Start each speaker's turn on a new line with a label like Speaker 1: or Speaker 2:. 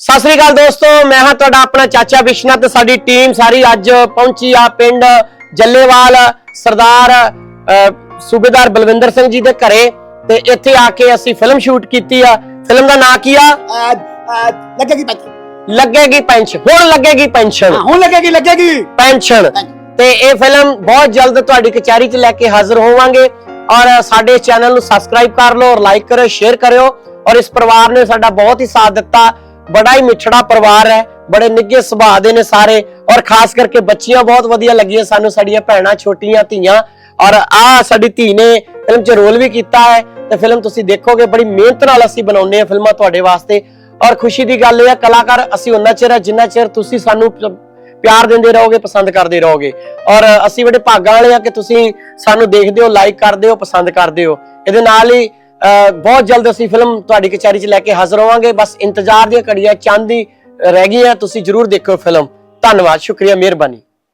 Speaker 1: ਸਤਿ ਸ੍ਰੀ ਅਕਾਲ ਦੋਸਤੋ ਮੈਂ ਹਾਂ ਤੁਹਾਡਾ ਆਪਣਾ ਚਾਚਾ ਵਿਸ਼ਨਾ ਤੇ ਸਾਡੀ ਟੀਮ ਸਾਰੀ ਅੱਜ ਪਹੁੰਚੀ ਆ ਪਿੰਡ ਜੱਲੇਵਾਲ ਸਰਦਾਰ ਸੂਬੇਦਾਰ ਬਲਵਿੰਦਰ ਸਿੰਘ ਜੀ ਦੇ ਘਰੇ ਤੇ ਇੱਥੇ ਆ ਕੇ ਅਸੀਂ ਫਿਲਮ ਸ਼ੂਟ ਕੀਤੀ ਆ। ਫਿਲਮ ਦਾ ਨਾਂ ਕੀ ਆ?
Speaker 2: ਲੱਗੇਗੀ ਪੈਂਸ਼ਨ।
Speaker 1: ਲੱਗੇਗੀ ਪੈਨਸ਼ਨ ਹੁਣ ਲੱਗੇਗੀ ਪੈਨਸ਼ਨ
Speaker 2: ਹਾਂ ਹੁਣ ਲੱਗੇਗੀ ਲੱਗੇਗੀ।
Speaker 1: ਪੈਨਸ਼ਨ ਤੇ ਇਹ ਫਿਲਮ ਬਹੁਤ ਜਲਦ ਤੁਹਾਡੀ ਕਚਹਿਰੀ 'ਚ ਲੈ ਕੇ ਹਾਜ਼ਰ ਹੋਵਾਂਗੇ। ਔਰ ਸਾਡੇ ਚੈਨਲ ਨੂੰ ਸਬਸਕ੍ਰਾਈਬ ਕਰ ਲਓ ਔਰ ਲਾਈਕ ਕਰਿਓ ਸ਼ੇਅਰ ਕਰਿਓ। ਔਰ ਇਸ ਪਰਿਵਾਰ ਨੇ ਸਾਡਾ ਬਹੁਤ ਹੀ ਸਾਥ ਦਿੱਤਾ। ਬੜਾ ਹੀ ਮਿੱਠੜਾ ਪਰਿਵਾਰ ਹੈ, ਬੜੇ ਨਿੱਘੇ ਸੁਭਾਅ ਦੇ ਨੇ ਸਾਰੇ ਔਰ ਖਾਸ ਕਰਕੇ ਬੱਚੀਆਂ ਬਹੁਤ ਵਧੀਆ ਲੱਗੀਆਂ ਸਾਨੂੰ, ਸਾਡੀਆਂ ਭੈਣਾਂ, ਛੋਟੀਆਂ, ਧੀਆਂ ਔਰ ਆ ਸਾਡੀ ਧੀ ਨੇ ਫਿਲਮ 'ਚ ਰੋਲ ਵੀ ਕੀਤਾ ਹੈ ਤੇ ਫਿਲਮ ਤੁਸੀਂ ਦੇਖੋਗੇ, ਬੜੀ ਮਿਹਨਤ ਨਾਲ ਅਸੀਂ ਬਣਾਉਂਦੇ ਆ ਫਿਲਮਾਂ ਤੁਹਾਡੇ ਵਾਸਤੇ ਔਰ ਖੁਸ਼ੀ ਦੀ ਗੱਲ ਇਹ ਹੈ, ਕਲਾਕਾਰ ਅਸੀਂ ਉਹਨਾਂ ਚਿਰ ਜਿੰਨਾ ਚਿਰ ਤੁਸੀਂ ਸਾਨੂੰ ਪਿਆਰ ਦਿੰਦੇ ਰਹੋਗੇ, ਪਸੰਦ ਕਰਦੇ ਰਹੋਗੇ ਔਰ ਅਸੀਂ ਬੜੇ ਭਾਗਾਂ ਵਾਲੇ ਆ ਕਿ ਤੁਸੀਂ ਸਾਨੂੰ ਦੇਖਦੇ ਹੋ ਲਾਈਕ ਕਰਦੇ ਹੋ, ਪਸੰਦ ਕਰਦੇ ਹੋ। ਇਹਦੇ ਨਾਲ ਹੀ ਬਹੁਤ ਜਲਦ ਅਸੀਂ ਫਿਲਮ ਤੁਹਾਡੀ ਕਚਹਿਰੀ 'ਚ ਲੈ ਕੇ ਹਾਜ਼ਰ ਹੋਵਾਂਗੇ। ਬਸ ਇੰਤਜ਼ਾਰ ਦੀਆਂ ਘੜੀਆਂ, ਚੰਦ ਦੀ ਰਹਿ ਗਈਆਂ, ਤੁਸੀਂ ਜਰੂਰ ਦੇਖੋ ਫਿਲਮ। ਧੰਨਵਾਦ, ਸ਼ੁਕਰੀਆ, ਮਿਹਰਬਾਨੀ।